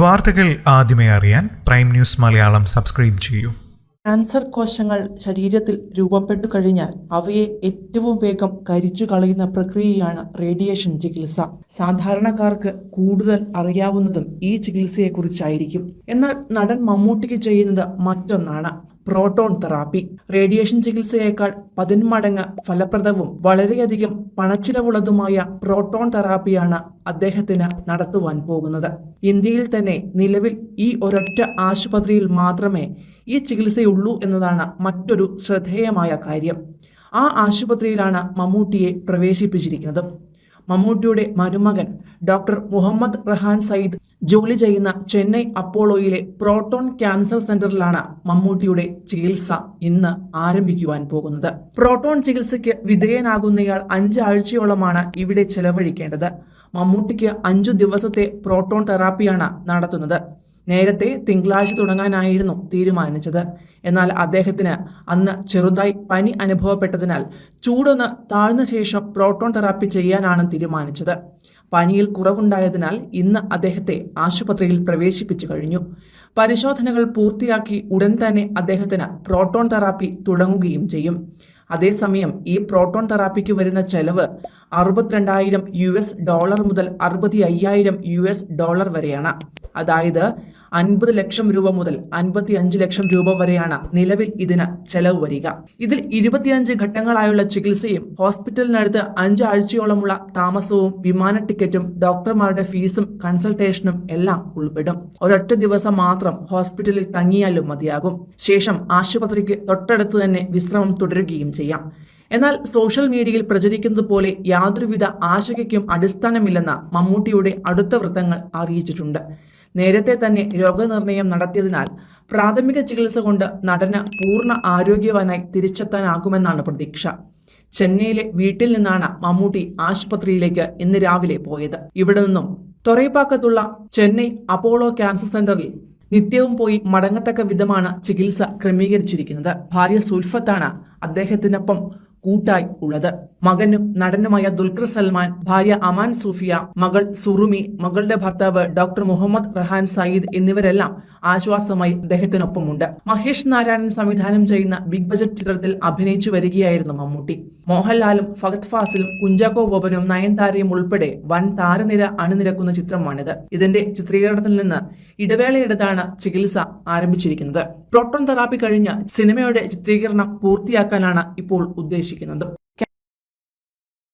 വാർത്തകൾ ആദ്യമേ അറിയാൻ പ്രൈം ന്യൂസ് മലയാളം സബ്സ്ക്രൈബ് ചെയ്യൂ. ക്യാൻസർ കോശങ്ങൾ ശരീരത്തിൽ രൂപപ്പെട്ടു കഴിഞ്ഞാൽ അവയെ ഏറ്റവും വേഗം കരിച്ചു കളയുന്ന പ്രക്രിയയാണ് റേഡിയേഷൻ ചികിത്സ. സാധാരണക്കാർക്ക് കൂടുതൽ അറിയാവുന്നതും ഈ ചികിത്സയെക്കുറിച്ചായിരിക്കും. എന്നാൽ നടൻ മമ്മൂട്ടിക്ക് ചെയ്യുന്നത് മറ്റൊന്നാണ്. Proton therapy. റേഡിയേഷൻ ചികിത്സയേക്കാൾ പതിന്മടങ്ങ് ഫലപ്രദവും വളരെയധികം പണച്ചിലവുള്ളതുമായ പ്രോട്ടോൺ തെറാപ്പിയാണ് അദ്ദേഹത്തിന് നടത്തുവാൻ പോകുന്നത്. ഇന്ത്യയിൽ തന്നെ നിലവിൽ ഈ ഒരൊറ്റ ആശുപത്രിയിൽ മാത്രമേ ഈ ചികിത്സയുള്ളൂ എന്നതാണ് മറ്റൊരു ശ്രദ്ധേയമായ കാര്യം. ആ ആശുപത്രിയിലാണ് മമ്മൂട്ടിയെ പ്രവേശിപ്പിച്ചിരിക്കുന്നത്. മമ്മൂട്ടിയുടെ മരുമകൻ ഡോക്ടർ മുഹമ്മദ് റഹാൻ സയ്യിദ് ജോലി ചെയ്യുന്ന ചെന്നൈ അപ്പോളോയിലെ പ്രോട്ടോൺ ക്യാൻസർ സെന്ററിലാണ് മമ്മൂട്ടിയുടെ ചികിത്സ ഇന്ന് ആരംഭിക്കുവാൻ പോകുന്നത്. പ്രോട്ടോൺ ചികിത്സയ്ക്ക് വിധേയനാകുന്നയാൾ അഞ്ചാഴ്ചയോളമാണ് ഇവിടെ ചെലവഴിക്കേണ്ടത്. മമ്മൂട്ടിക്ക് അഞ്ചു ദിവസത്തെ പ്രോട്ടോൺ തെറാപ്പിയാണ് നടത്തുന്നത്. നേരത്തെ തിങ്കളാഴ്ച തുടങ്ങാനായിരുന്നു തീരുമാനിച്ചത്. എന്നാൽ അദ്ദേഹത്തിന് അന്ന് ചെറുതായി പനി അനുഭവപ്പെട്ടതിനാൽ ചൂടൊന്ന് താഴ്ന്ന ശേഷം പ്രോട്ടോൺ തെറാപ്പി ചെയ്യാനാണ് തീരുമാനിച്ചത്. പനിയിൽ കുറവുണ്ടായതിനാൽ ഇന്ന് അദ്ദേഹത്തെ ആശുപത്രിയിൽ പ്രവേശിപ്പിച്ചു കഴിഞ്ഞു. പരിശോധനകൾ പൂർത്തിയാക്കി ഉടൻ തന്നെ അദ്ദേഹത്തിന് പ്രോട്ടോൺ തെറാപ്പി തുടങ്ങുകയും ചെയ്യും. അതേസമയം ഈ പ്രോട്ടോൺ തെറാപ്പിക്ക് വരുന്ന ചെലവ് അറുപത്തിരണ്ടായിരം യു എസ് ഡോളർ മുതൽ അറുപത്തി അയ്യായിരം യു എസ് ഡോളർ വരെയാണ്. അതായത് അൻപത് ലക്ഷം രൂപ മുതൽ അൻപത്തി അഞ്ച് ലക്ഷം രൂപ വരെയാണ് നിലവിൽ ഇതിന് ചെലവ് വരിക. ഇതിൽ ഇരുപത്തിയഞ്ച് ഘട്ടങ്ങളായുള്ള ചികിത്സയും ഹോസ്പിറ്റലിനടുത്ത് അഞ്ചാഴ്ചയോളമുള്ള താമസവും വിമാന ടിക്കറ്റും ഡോക്ടർമാരുടെ ഫീസും കൺസൾട്ടേഷനും എല്ലാം ഉൾപ്പെടും. ഒരൊറ്റ ദിവസം മാത്രം ഹോസ്പിറ്റലിൽ തങ്ങിയാലും മതിയാകും. ശേഷം ആശുപത്രിക്ക് തൊട്ടടുത്ത് തന്നെ വിശ്രമം തുടരുകയും ചെയ്യാം. എന്നാൽ സോഷ്യൽ മീഡിയയിൽ പ്രചരിക്കുന്നത് പോലെ യാതൊരുവിധ ആശങ്കയ്ക്കും അടിസ്ഥാനമില്ലെന്ന് മമ്മൂട്ടിയുടെ അടുത്ത വൃത്തങ്ങൾ അറിയിച്ചിട്ടുണ്ട്. നേരത്തെ തന്നെ രോഗനിർണയം നടത്തിയതിനാൽ പ്രാഥമിക ചികിത്സ കൊണ്ട് നടന് പൂർണ ആരോഗ്യവാനായി തിരിച്ചെത്താനാകുമെന്നാണ് പ്രതീക്ഷ. ചെന്നൈയിലെ വീട്ടിൽ നിന്നാണ് മമ്മൂട്ടി ആശുപത്രിയിലേക്ക് ഇന്ന് രാവിലെ പോയത്. ഇവിടെ നിന്നും തൊറൈപ്പാക്കത്തുള്ള ചെന്നൈ അപ്പോളോ ക്യാൻസർ സെന്ററിൽ നിത്യവും പോയി മടങ്ങത്തക്ക വിധമാണ് ചികിത്സ ക്രമീകരിച്ചിരിക്കുന്നത്. ഭാര്യ സുൽഫത്താണ് അദ്ദേഹത്തിനൊപ്പം കൂട്ടായി ഉള്ളത്. മകനും നടനുമായ ദുൽഖർ സൽമാൻ ഭാര്യ അമാൻ സൂഫിയ മകൾ സുറുമി മകളുടെ ഭർത്താവ് ഡോക്ടർ മുഹമ്മദ് റഹാൻ സയ്യിദ് എന്നിവരെല്ലാം ആശ്വാസമായി അദ്ദേഹത്തിനൊപ്പമുണ്ട്. മഹേഷ് നാരായണൻ സംവിധാനം ചെയ്യുന്ന ബിഗ് ബജറ്റ് ചിത്രത്തിൽ അഭിനയിച്ചു വരികയായിരുന്നു മമ്മൂട്ടി. മോഹൻലാലും ഫഗത് ഫാസിലും കുഞ്ചാക്കോ ബോബനും നയൻതാരയും ഉൾപ്പെടെ വൻ താരനിര അണിനിരക്കുന്ന ചിത്രമാണിത്. ഇതിന്റെ ചിത്രീകരണത്തിൽ നിന്ന് ഇടവേളയെടുത്താണ് ചികിത്സ ആരംഭിച്ചിരിക്കുന്നത്. പ്രോട്ടോൺ തെറാപ്പി കഴിഞ്ഞ് സിനിമയുടെ ചിത്രീകരണം പൂർത്തിയാക്കാനാണ് ഇപ്പോൾ ഉദ്ദേശിക്കുന്നത്